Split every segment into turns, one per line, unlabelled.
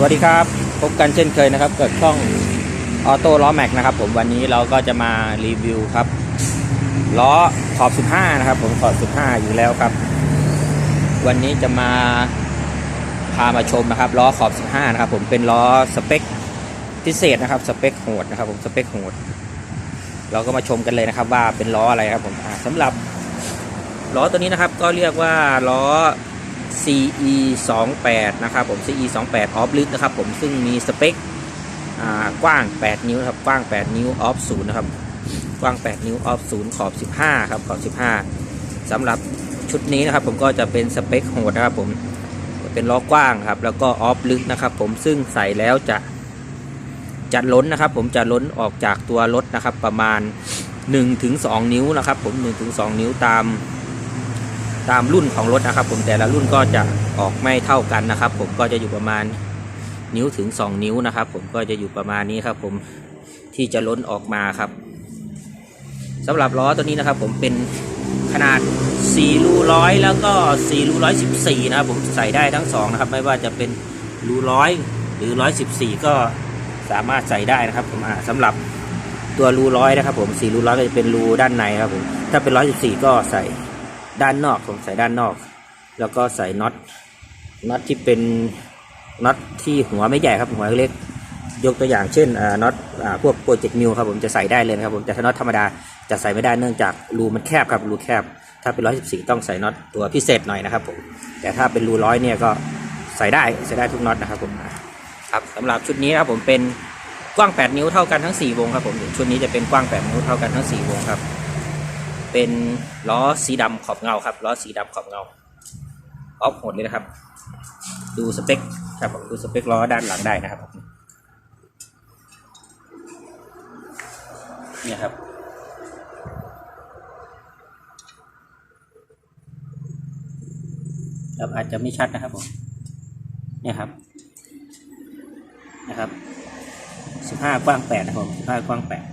สวัสดีครับ พบกันเช่นเคยนะครับกับช่องออโต้ล้อแม็กนะครับผมวันนี้เราก็จะมารีวิวครับล้อขอบ 15 นะครับ ผมขอบ 15 อยู่แล้วครับ วันนี้จะมาพามาชมนะครับล้อขอบ 15 นะครับ ผมเป็นล้อสเปคพิเศษนะครับสเปคโหดนะครับ ผมสเปคโหดเราก็มาชมกันเลยนะครับ ว่าเป็นล้ออะไรครับผมอ่าสำหรับล้อตัวนี้นะครับ ก็เรียกว่าล้อ CE 28นะครับผม CE 28ออฟลึกนะครับผมซึ่งมีสเปคกว้าง 8 นิ้วนะครับกว้าง 8 นิ้วออฟ0นะครับกว้าง 8 นิ้วออฟ0ขอบ 15 ครับขอบ 15สำหรับชุดนี้นะครับผมก็จะเป็นสเปคโหดนะครับผมเป็นล้อกว้างครับแล้วก็ออฟลึกนะครับผมซึ่งใส่แล้วจะจะล้นนะครับ ผมจะล้นออกจากตัวรถนะครับประมาณ 1-2 นิ้วนะครับผม 1-2 นิ้วตาม ตามรุ่นของรถนะครับ ผมแต่ละรุ่นก็จะออกไม่เท่ากันนะครับ ผมก็จะอยู่ประมาณนิ้วถึง 2 นิ้วนะครับ ผมก็จะอยู่ประมาณนี้ครับ ผมที่จะล้นออกมาครับสำหรับล้อตัวนี้นะครับ ผมเป็นขนาด4รูร้อยแล้วก็4รูร้อยสิบสี่นะครับผมใส่ได้ทั้งสองนะครับไม่ว่าจะเป็นรูร้อยหรือร้อยสิบสี่ก็สามารถใส่ได้นะครับ ผมอ่าสำหรับตัวรูร้อยนะครับ ผม4รูร้อยก็จะเป็นรูด้านในครับผมถ้าเป็นร้อยสิบสี่ก็ใส่ ด้านนอกผมใส่ด้านนอก แล้วก็ใส่น็อตน็อตที่เป็นน็อตที่หัวไม่ใหญ่ครับหัวเล็กยกตัวอย่างเช่นน็อตพวกโปรเจกต์มิวครับผมจะใส่ได้เลยครับผมแต่ถ้าน็อตธรรมดาจะใส่ไม่ได้เนื่องจากรูมันแคบครับรูแคบ ถ้าเป็นร้อยสิบสี่ต้องใส่น็อตตัวพิเศษหน่อยนะครับผมแต่ถ้าเป็นรูร้อยเนี่ยก็ใส่ได้ใส่ได้ทุกน็อตนะครับผมครับสำหรับชุดนี้ครับผมเป็นกว้าง 8 นิ้วเท่ากันทั้ง 4 วงครับผมชุดนี้จะเป็นกว้าง 8 นิ้วเท่ากันทั้ง 4 วงครับ เป็นล้อสีดำขอบเงาครับล้อสีดำขอบเงาออฟโหดเลยนะครับ ดูสเปคครับผมดูสเปคล้อด้านหลังได้นะครับเนี่ยครับครับอาจจะไม่ชัดนะครับผมเนี่ยครับนะครับสิบห้ากว้างแปดนะครับผมสิบห้ากว้างแปด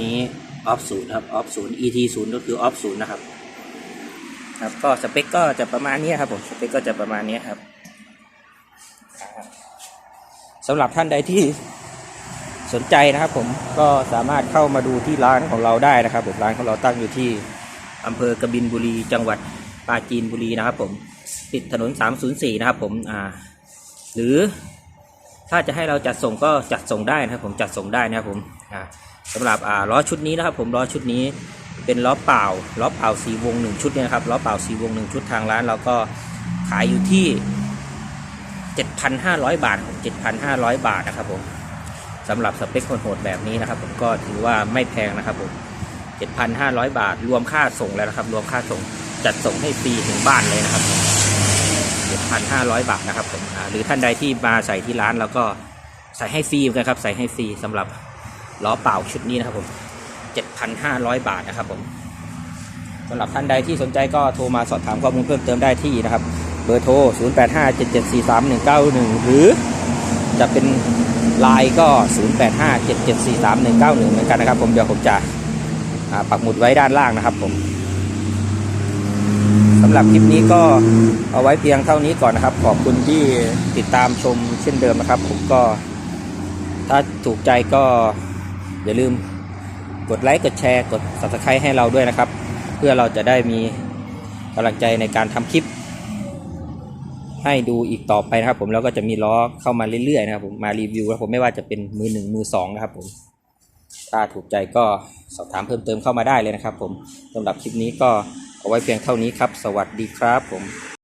นี้ออฟศูนย์ครับออฟศูนย์ et ศูนย์ก็คือออฟศูนย์นะครับ ครับ ก็สเปคก็จะประมาณนี้ครับผม สเปคก็จะประมาณนี้ครับสำหรับท่านใดที่สนใจนะครับผมก็สามารถเข้ามาดูที่ร้านของเราได้นะครับผมร้านของเราตั้งอยู่ที่อำเภอกบินบุรี จังหวัดปราจีนบุรีนะครับผมติดถนน 304 นะครับผมอ่าหรือถ้าจะให้เราจัดส่งก็จัดส่งได้นะครับผมจัดส่งได้นะครับผมอ่า สำหรับอ่าล้อชุดนี้นะครับ ผมล้อชุดนี้เป็นล้อเปล่าล้อเปล่าสีวงหนึ่งชุดเนี่ยนะครับล้อเปล่าสีวงหนึ่งชุดทางร้านเราก็ขายอยู่ที่ 7,500 บาทผม7,500 บาทนะครับผมสำหรับสเปคนโหดแบบนี้นะครับ ผมก็ถือว่าไม่แพงนะครับผม7,500 บาท รวมค่าส่งแล้วนะครับ รวมค่าส่งจัดส่งให้ฟรีถึงบ้านเลยนะครับ7,500 บาทนะครับผมหรือท่านใดที่มาใส่ที่ร้านเราก็ใส่ให้ฟรีนกันครับ ใส่ให้ฟรีสำหรับ ล้อเปล่าชุดนี้นะครับผม 7,500 บาทนะครับผมสำหรับท่านใดที่สนใจก็โทรมาสอบถามข้อมูลเพิ่มเติมได้ที่นะครับ เบอร์โทร 0857743191 หรือจะเป็นไลน์ก็ 0857743191 เหมือนกันนะครับผม เดี๋ยวผมจะปักหมุดไว้ด้านล่างนะครับผมสำหรับคลิปนี้ก็เอาไว้เพียงเท่านี้ก่อนนะครับ ขอบคุณที่ติดตามชมเช่นเดิมนะครับ ผมก็ถ้าถูกใจก็ อย่าลืมกดไลค์กดแชร์กด subscribe ให้เราด้วยนะครับ เพื่อเราจะได้มีกำลังใจในการทำคลิป ให้ดูอีกต่อไปนะครับ ผมแล้วก็จะมีล้อเข้ามาเรื่อยๆนะครับผมมารีวิวแล้วผมไม่ว่าจะเป็นมือหนึ่งมือสองนะครับผมถ้าถูกใจก็สอบถามเพิ่มเติมเข้ามาได้เลยนะครับ ผมสำหรับคลิปนี้ก็เอาไว้เพียงเท่านี้ครับ สวัสดีครับผม